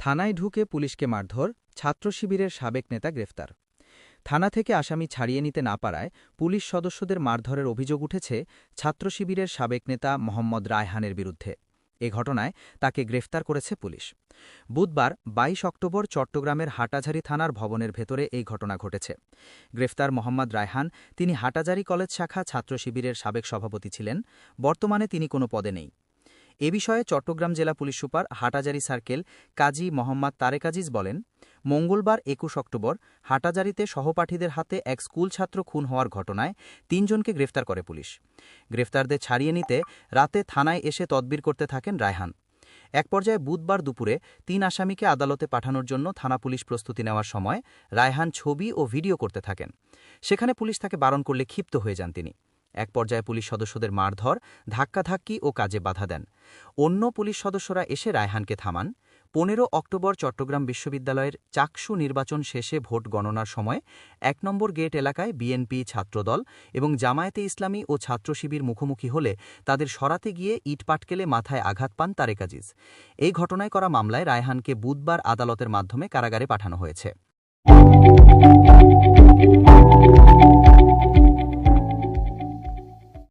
থানায় ঢুকে পুলিশকে মারধর ছাত্র শিবিরের সাবেক নেতা গ্রেফতার। থানা থেকে আসামি ছাড়িয়ে নিতে না পারায় পুলিশ সদস্যদের মারধরের অভিযোগ উঠেছে ছাত্র শিবিরের সাবেক নেতা মোহাম্মদ রায়হানের বিরুদ্ধে। এ ঘটনায় তাকে গ্রেফতার করেছে পুলিশ। বুধবার ২২ অক্টোবর চট্টগ্রামের হাটাঝারি থানার ভবনের ভেতরে এই ঘটনা ঘটেছে। গ্রেফতার মোহাম্মদ রায়হান, তিনি হাটাজারি কলেজ শাখা ছাত্র শিবিরের সাবেক সভাপতি ছিলেন। বর্তমানে তিনি কোনো পদে নেই। এ বিষয়ে চট্টগ্রাম জেলা police super Hathazari circle Kazi Mohammad Tarek Aziz বলেন, মঙ্গলবার একুশ অক্টোবর হাটাজারিতে সহপাঠীদের হাতে এক স্কুল ছাত্র খুন হওয়ার ঘটনায় তিনজনকে গ্রেফতার করে পুলিশ। গ্রেফতারদের ছাড়িয়ে নিতে রাতে থানায় এসে তদবির করতে থাকেন রায়হান। এক পর্যায়ে বুধবার দুপুরে তিন আসামিকে আদালতে পাঠানোর জন্য থানা পুলিশ প্রস্তুতি নেওয়ার সময় রায়হান ছবি ও ভিডিও করতে থাকেন। সেখানে পুলিশ তাকে বারণ করলে ক্ষিপ্ত হয়ে যান তিনি। এক পর্যায়ে পুলিশ সদস্যদের মারধর, ধাক্কাধাক্কি ও কাজে বাধা দেন। অন্য পুলিশ সদস্যরা এসে রায়হানকে থামান। পনেরো অক্টোবর চট্টগ্রাম বিশ্ববিদ্যালয়ের চাকসু নির্বাচন শেষে ভোট গণনার সময় এক নম্বর গেট এলাকায় বিএনপি ছাত্রদল এবং জামায়াতে ইসলামী ও ছাত্র শিবির মুখোমুখি হলে তাদের সরাতে গিয়ে ইট পাটকেলে মাথায় আঘাত পান তারেক আজিজ। এই ঘটনায় করা মামলায় রায়হানকে বুধবার আদালতের মাধ্যমে কারাগারে পাঠানো হয়েছে।